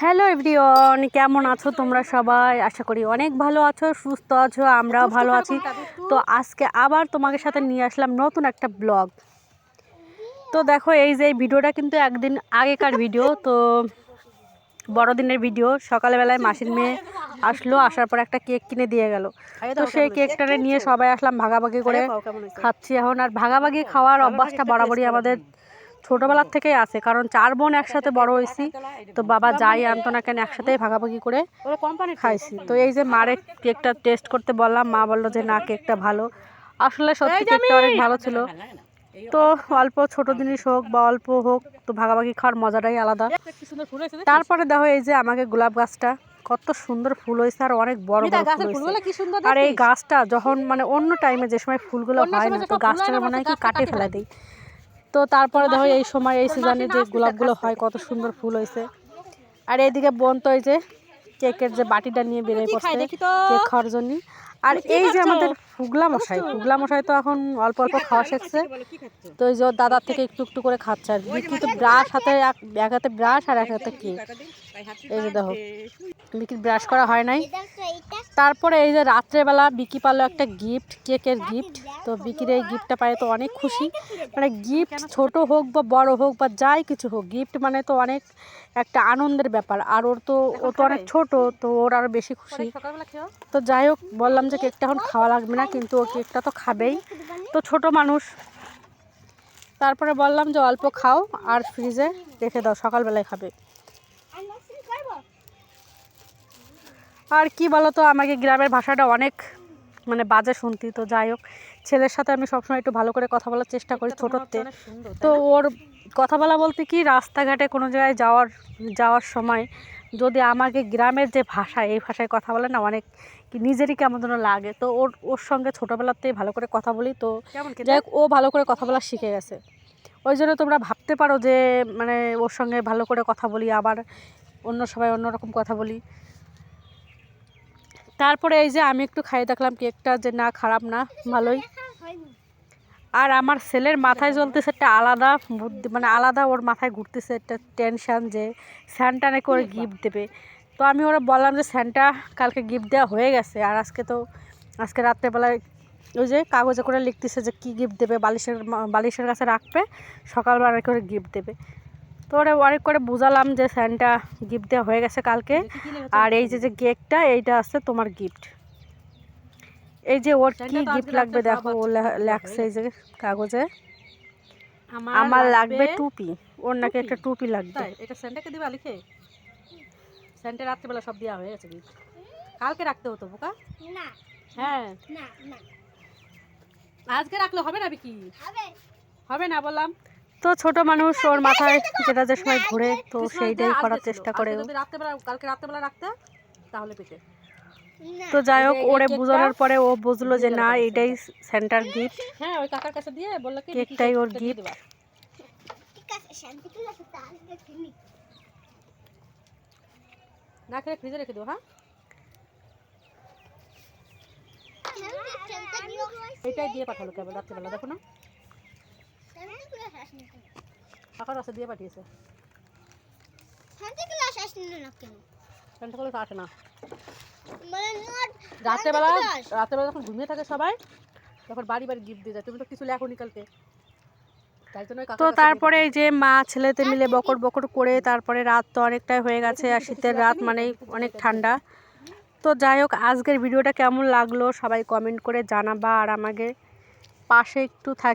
Hello everyone কেমন আছো তোমরা সবাই? আশা করি অনেক ভালো আছো সুস্থ আছো আমরাও ভালো আছি। তো আজকে আবার তোমাদের সাথে নিয়ে আসলাম নতুন একটা ব্লগ। তো দেখো এই যে এই ভিডিওটা কিন্তু একদিন আগেকার ভিডিও তো বড়দিনের ভিডিও। সকালবেলায় মাসির মেয়ে আসলো আসার পর একটা কেক কিনে দিয়ে গেল। তো সেই কেকটা নিয়ে সবাই আসলাম ভাগাভাগি করে। খাচ্ছি এখন আর ভাগাভাগি খাওয়ার অভ্যাসটা বরাবরই আমাদের ছোটোবেলার থেকেই আছে কারণ চার বোন একসাথে বড় হয়েছি তো বাবা যাই আনতো না কেন একসাথেই ভাগাভাগি করে খাইছি। তো এই যে মারে কেকটা টেস্ট করতে বললাম মা বলল যে না কেকটা ভালো। আসলে সত্যি কেকটা অনেক ভালো ছিল। তো অল্প ছোট জিনিস হোক বা অল্প হোক তো ভাগাভাগি খাওয়ার মজাটাই আলাদা। তারপরে দেখো এই যে আমাকে গোলাপ গাছটা কত সুন্দর ফুল হয়েছে আর অনেক বড় বড় ফুল আর এই গাছটা যখন মানে অন্য টাইমে যে সময় ফুলগুলো হয় না তো গাছটাকে মনে হয় কি কাটে ফেলা দেয় তো তারপরে দেখো এই সময় এই সিজনে যে গোলাপগুলো হয় কত সুন্দর ফুল হয়েছে। আর এইদিকে বোন তো এই যে কেকের যে বাটিটা নিয়ে বেরিয়ে পড়ছে কেক খাওয়ার জন্য আর এই যে আমাদের ফুগলা মশাই ফুগলা মশাই তো এখন অল্প অল্প খাওয়া শিখছে। তো এই যে দাদার থেকে একটু একটু করে খাচ্ছে আর বিক্রি তো ব্রাশ হাতে এক এক হাতে ব্রাশ আর এক হাতে কেক এই যে দেখো বিক্রি ব্রাশ করা হয় নাই। তারপরে এই যে রাত্রেবেলা বিকি পারল একটা গিফট কেকের গিফট তো বিকির এই গিফটটা পায় তো অনেক খুশি। মানে গিফট ছোট হোক বা বড় হোক বা যাই কিছু হোক গিফট মানে তো অনেক একটা আনন্দের ব্যাপার। আর ওর তো ও তো অনেক ছোট তো ওর আরও বেশি খুশি। তো যাই হোক বললাম যে কেকটা এখন খাওয়া লাগবে না কিন্তু ও কেকটা তো খাবেই। তো ছোট মানুষ। তারপরে বললাম যে অল্প খাও আর ফ্রিজে রেখে দাও সকালবেলায় খাবে। আর কি বলো তো আমাকে গ্রামের ভাষাটা অনেক মানে বাজে শুনতি তো যাই হোক। ছেলের সাথে আমি সবসময় একটু ভালো করে কথা বলার চেষ্টা করি ছোটোতে তো ওর কথা বলা বলতে কি রাস্তাঘাটে কোনো জায়গায় যাওয়ার যাওয়ার সময় যদি আমাকে গ্রামের যে ভাষা এই ভাষায় কথা বলে না অনেক কি নিজেরই কেমন যেন লাগে। তো ওর ওর সঙ্গে ছোটোবেলাতেই ভালো করে কথা বলি তো যাই হোক ও ভালো করে কথা বলা শিখে গেছে। ওই জন্য তোমরা ভাবতে পারো যে মানে ওর সঙ্গে ভালো করে কথা বলি আবার অন্য সবাই অন্যরকম কথা বলি। তারপরে এই যে আমি একটু খাইয়ে দেখলাম কেকটা যে না খারাপ না ভালোই। আর আমার ছেলের মাথায় জ্বলতেছে একটা আলাদা বুদ্ধি মানে আলাদা ওর মাথায় ঘুরতেছে একটা টেনশান যে স্যান্টা নাকি ওর গিফট দেবে। তো আমি ওরা বললাম যে স্যান্টা কালকে গিফট দেওয়া হয়ে গেছে আর আজকে তো আজকে রাত্রেবেলায় ওই যে কাগজে করে লিখতেছে যে কী গিফট দেবে বালিশের বালিশের কাছে রাখবে সকালবেলা করে গিফট দেবে। তো ওরা অনেক করে বুঝালাম যে স্যান্টা গিফট দেওয়া হয়ে গেছে কালকে। আর এই যে যে কেকটা এইটা আছে তোমার গিফট এই যে ওর কি গিফট লাগবে দেখো ও লেখছে এই যে কাগজে। আমার লাগবে টুপি। ওর নাকি একটা টুপি লাগবে। এটা সেন্টাকে দিবা লিখে? সেন্টে রাত্রিবেলা সব দেওয়া হয়ে গেছে gift। কালকে রাখতে হতো বোকা? না। হ্যাঁ। না না। আজকে রাখলে হবে না বিকি? হবে। হবে না বললাম। তো ছোট মানুষ ওর মাথায় যেটা যে সময় ঘুরে তো সেইটাই করার চেষ্টা করে। রাত্রেবেলা কালকে রাত্রেবেলা রাখতে তাহলে পেটে। তো যাই হোক ওরে বোঝানোর পরে ও বুঝলো যে না এটাই সেন্টার গিফট হ্যাঁ ওই কাকার কাছে দিয়ে বলল কি কেকটাই ওর তুমি না খেলে ফ্রিজে রেখে দেবো হ্যাঁ? এইটাই দিয়ে পাঠালো কেবল রাত্রেবেলা দেখো না। দিয়ে পাঠিয়েছে। আসে না। মানে নট রাত্রেবেলা রাত্রেবেলা যখন ঘুমিয়ে থাকে সবাই তখন বাড়ি বাড়ি গিফট দিয়ে যায়। তুমি তো কিছু কালকে। তো তারপরে যে মা ছেলেতে মিলে বকর বকর করে তারপরে রাত তো অনেকটাই হয়ে গেছে আর শীতের রাত মানেই অনেক ঠান্ডা। তো যাই হোক আজকের ভিডিওটা কেমন লাগল সবাই কমেন্ট করে জানাবা আর আমাকে পাশে একটু থাকে।